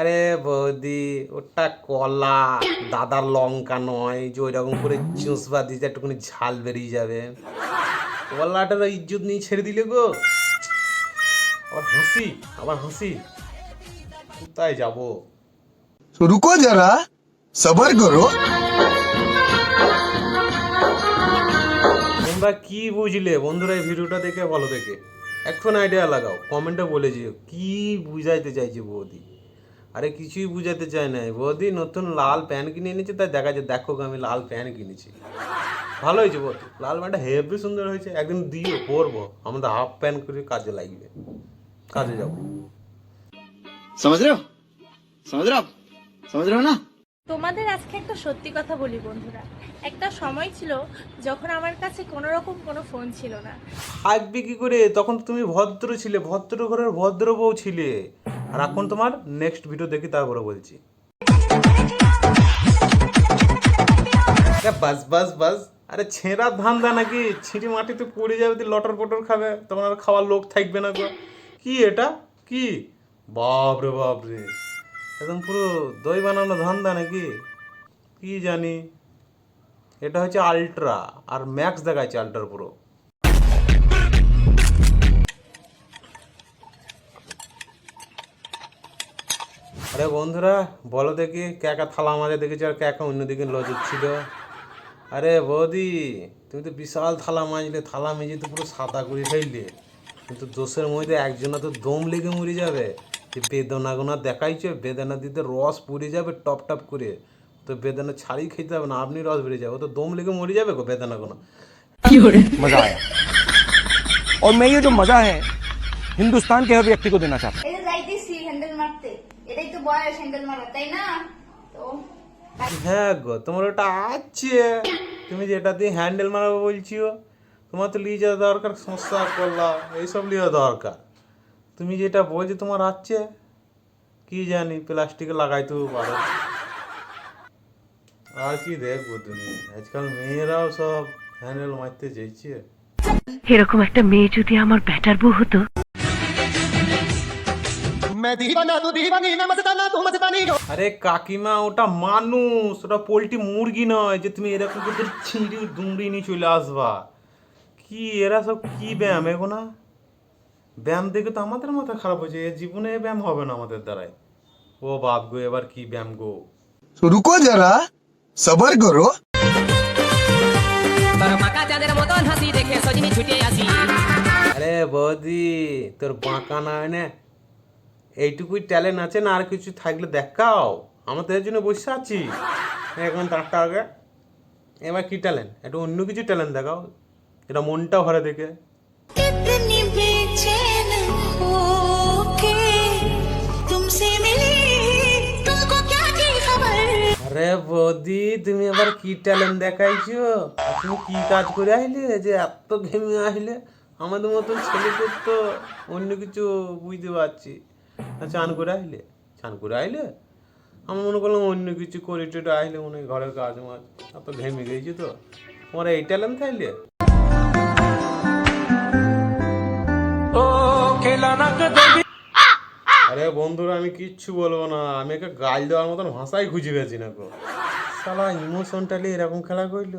আরে বৌদি ওটা কলা। দাদা লঙ্কা নয় যে ওইরকম করে চুঁচবা দিতে একটুখানি ঝাল বেরিয়ে যাবে। কলাটার ইজ্জত নিয়ে ছেড়ে দিলে গো। আবার হাসি আবার হাসি। কোথায় যাব? রুকো যারা সবার করো। তোমরা কি বুঝলে? বন্ধুরা এই ভিডিওটা দেখে ভালো দেখে। এখন আইডিয়া লাগাও কমেন্টে বলে যেও কি বুঝাইতে চাইছে বৌদি? আরে কিছুই বুঝাতে চায় না। বৌদি নতুন লাল প্যান্ট কিনে এনেছে তাই দেখা যায় দেখো আমি লাল প্যান্ট কিনেছি। ভালো হয়েছে বৌদি। লাল প্যান্টটা হেভি সুন্দর হয়েছে একদিন দিও পরবো। আমাদের হাফ প্যান্ট করে কাজে লাগবে। কাজে যাব। না? তোমাদের আজকে একটা সত্যি কথা বলি বন্ধুরা। একটা সময় ছিল যখন আমার কাছে কোনো রকম কোনো ফোন ছিল না। আসবে কি করে? তখন তুমি ভদ্র ছিলে ভদ্র ঘরের ভদ্র বউ ছিলে। আর এখন তোমার নেক্সট ভিডিও দেখি, তারপরে বলছি। বাস বাস বাস। আরে ছেঁড়ার ধান্দা নাকি? ছিঁড়ি মাটিতে পড়ে যাবে লটর পটর খাবে, তখন আর খাওয়ার লোক থাকবে না গো কি এটা? কি? বাপ রে বাপ রে। একদম পুরো দই বানানো ধান্দা নাকি? কি জানি? এটা হচ্ছে আলট্রা, আর ম্যাক্স দেখাচ্ছে আলট্রা পুরো। আরে বন্ধুরা বলো দেখি ক্যাকা থালা মাঝে দেখেছি আর ক্যাকা অন্যদিকে নজর ছিল আরে বৌদি তুমি তো বিশাল থালা মাজলে থালা মেজে তো পুরো সাদা করে ফেললে কিন্তু দোষের মধ্যে একজনা তো দম লেগে মরে যাবে যে বেদনা গোনা দেখাইছে বেদনা দিতে রস পুড়ে যাবে টপ টপ করে তো বেদনা ছাড়িয়ে খেতে হবে না আপনি রস বেরিয়ে যাবে ও তো দম লেগে মরে যাবে গো বেদনা গোনা मजा आया और मैं ये जो मजा है हिंदुस्तान के हर व्यक्ति को देना चाहता हूं এটাই তো বয়স হ্যান্ডেল মারা তাই না? তো হ্যাঁ গো তোমার ওটা আছে। তুমি যেটা দিয়ে হ্যান্ডেল মারাবো বলছিও তোমার তো লিয়ে যাওয়া দরকার সমস্যা করলা এইসব লিয়ে দরকার। তুমি যেটা বলছো তোমার আছে কি জানি প্লাস্টিকে লাগাইতেও পারো। আর কি দেখব তুমি? আজকাল মেয়েরাও সব হ্যান্ডেল মারতে চাইছে এরকম একটা মেয়ে যদি আমার ব্যাটার বউ হতো আরে কাকিমা ওটা মানুষ ওটা পোলট্রি মুরগি নয় যে তুমি এরকম করে ছিঁড়ি দুমড়ি নিয়ে চলে আসবা কি এরা সব কি ব্যায়াম এগো না ব্যায়াম দেখে তো আমাদের মাথা খারাপ হয়েছে এ জীবনে ব্যায়াম হবে না আমাদের দ্বারাই ও বাপ গো এবার কি ব্যায়াম গো রুকো যারা সবার করো আরে বৌদি তোর বাঁকা না এইটুকুই ট্যালেন্ট আছে না আর কিছু থাকলে দেখাও। আমাদের জন্য বসে আছি। এখন তারটা আগে। এবার কী ট্যালেন্ট একটু অন্য কিছু ট্যালেন্ট দেখাও। এটা মনটা ভরে দেখে। আরে বৌদি তুমি আবার কি ট্যালেন্ট দেখাইছো? তুমি কি কাজ করে আইলে যে এত ঘেমে আইলে? আমাদের মতন ছেলে করতো অন্য কিছু বুঝতে পারছি। চান করে আসলে চান করে আসলে আমি মনে করলাম অন্য কিছু করে টেটে আসলে মনে হয় ঘরের কাজ মাছ এত ঘেমে গেছি তো। তোমার এই ট্যালেন্ট থাকলে আরে বন্ধুরা আমি কিচ্ছু বলব না আমি একে গাল দেওয়ার মতন ভাষাই খুঁজে পেয়েছি না গো। সালা ইমোশনটালি এরকম খেলা করল?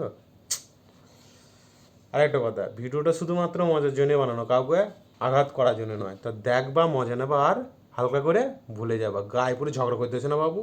আর একটা কথা ভিডিওটা শুধুমাত্র মজার জন্য বানানো কাউকে আঘাত করার জন্য নয় তা দেখবা মজা নেবা আর হালকা করে ভুলে যাবা। গায়ে পুরো ঝগড়া করতেছে না বাবু?